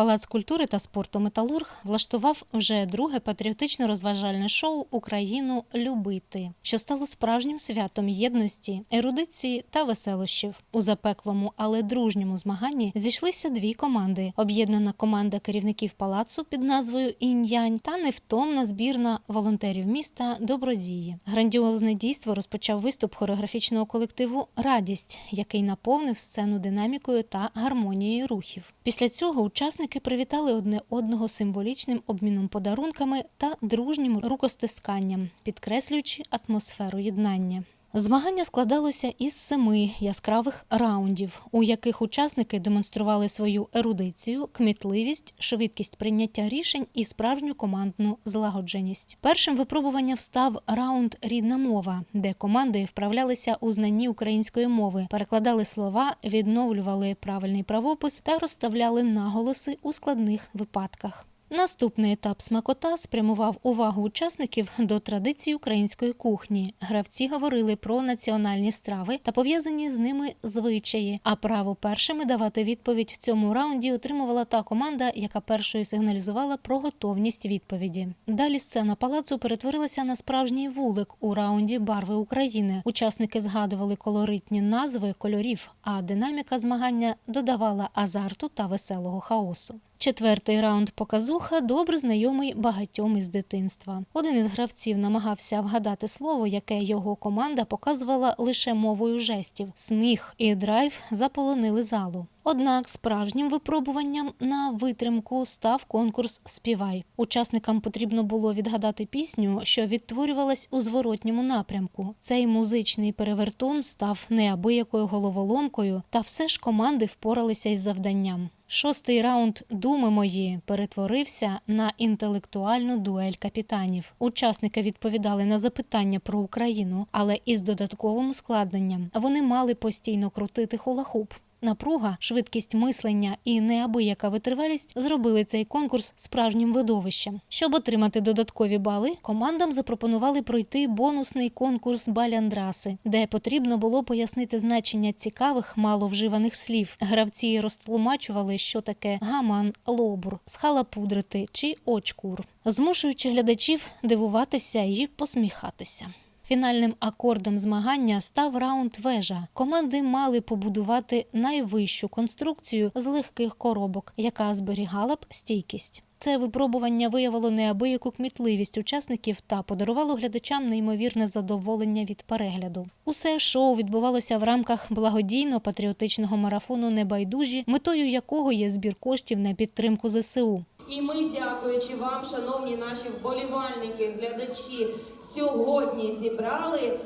Палац культури та спорту Металург влаштував вже друге патріотично-розважальне шоу Україну любити, що стало справжнім святом єдності, ерудиції та веселощів. У запеклому, але дружньому змаганні зійшлися дві команди: об'єднана команда керівників палацу під назвою Інь-Янь та невтомна збірна волонтерів міста Добродії. Грандіозне дійство розпочав виступ хореографічного колективу Радість, який наповнив сцену динамікою та гармонією рухів. Після цього учасники привітали одне одного символічним обміном подарунками та дружнім рукостисканням, підкреслюючи атмосферу єднання. Змагання складалося із семи яскравих раундів, у яких учасники демонстрували свою ерудицію, кмітливість, швидкість прийняття рішень і справжню командну злагодженість. Першим випробуванням став раунд Рідна мова, де команди вправлялися у знанні української мови, перекладали слова, відновлювали правильний правопис та розставляли наголоси у складних випадках. Наступний етап смакота спрямував увагу учасників до традицій української кухні. Гравці говорили про національні страви та пов'язані з ними звичаї. А право першими давати відповідь в цьому раунді отримувала та команда, яка першою сигналізувала про готовність відповіді. Далі сцена палацу перетворилася на справжній вулик у раунді Барви України. Учасники згадували колоритні назви кольорів, а динаміка змагання додавала азарту та веселого хаосу. Четвертий раунд показуха добре знайомий багатьом із дитинства. Один із гравців намагався вгадати слово, яке його команда показувала лише мовою жестів. Сміх і драйв заполонили залу. Однак справжнім випробуванням на витримку став конкурс Співай. Учасникам потрібно було відгадати пісню, що відтворювалась у зворотньому напрямку. Цей музичний перевертон став неабиякою головоломкою, та все ж команди впоралися із завданням. Шостий раунд Думи мої перетворився на інтелектуальну дуель капітанів. Учасники відповідали на запитання про Україну, але із додатковим ускладненням вони мали постійно крутити хулахуп. Напруга, швидкість мислення і неабияка витривалість зробили цей конкурс справжнім видовищем. Щоб отримати додаткові бали, командам запропонували пройти бонусний конкурс Баляндраси, де потрібно було пояснити значення цікавих маловживаних слів. Гравці розтлумачували, що таке гаман, лобур, схалапудрити чи очкур, змушуючи глядачів дивуватися і посміхатися. Фінальним акордом змагання став раунд вежа. Команди мали побудувати найвищу конструкцію з легких коробок, яка зберігала б стійкість. Це випробування виявило неабияку кмітливість учасників та подарувало глядачам неймовірне задоволення від перегляду. Усе шоу відбувалося в рамках благодійно-патріотичного марафону Небайдужі, метою якого є збір коштів на підтримку ЗСУ. І ми, дякуючи вам, шановні наші вболівальники, глядачі, сьогодні зібрали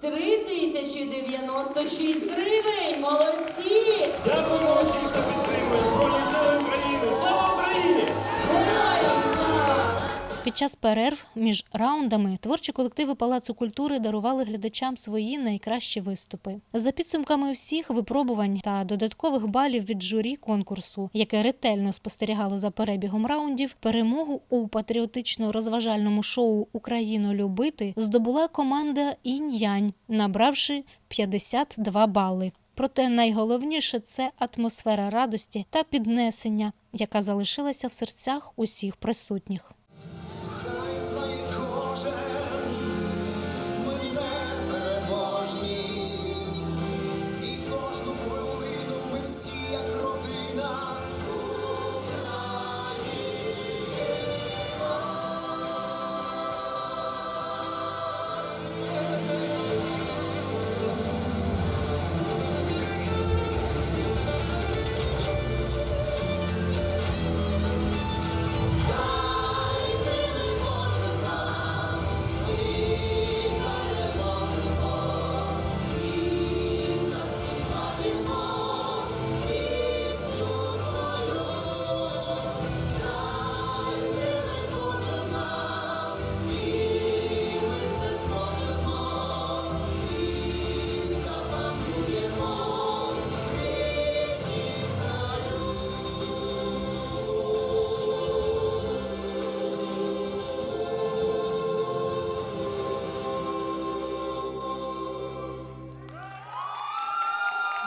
3096 гривень. Молодці! Дякуємо усім, хто підтримує Під час перерв між раундами творчі колективи Палацу культури дарували глядачам свої найкращі виступи. За підсумками всіх випробувань та додаткових балів від журі конкурсу, яке ретельно спостерігало за перебігом раундів, перемогу у патріотично-розважальному шоу Україну любити здобула команда Інь-Янь, набравши 52 бали. Проте найголовніше це атмосфера радості та піднесення, яка залишилася в серцях усіх присутніх.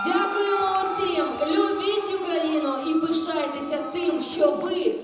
Дякуємо усім, любіть Україну і пишайтеся тим, що ви.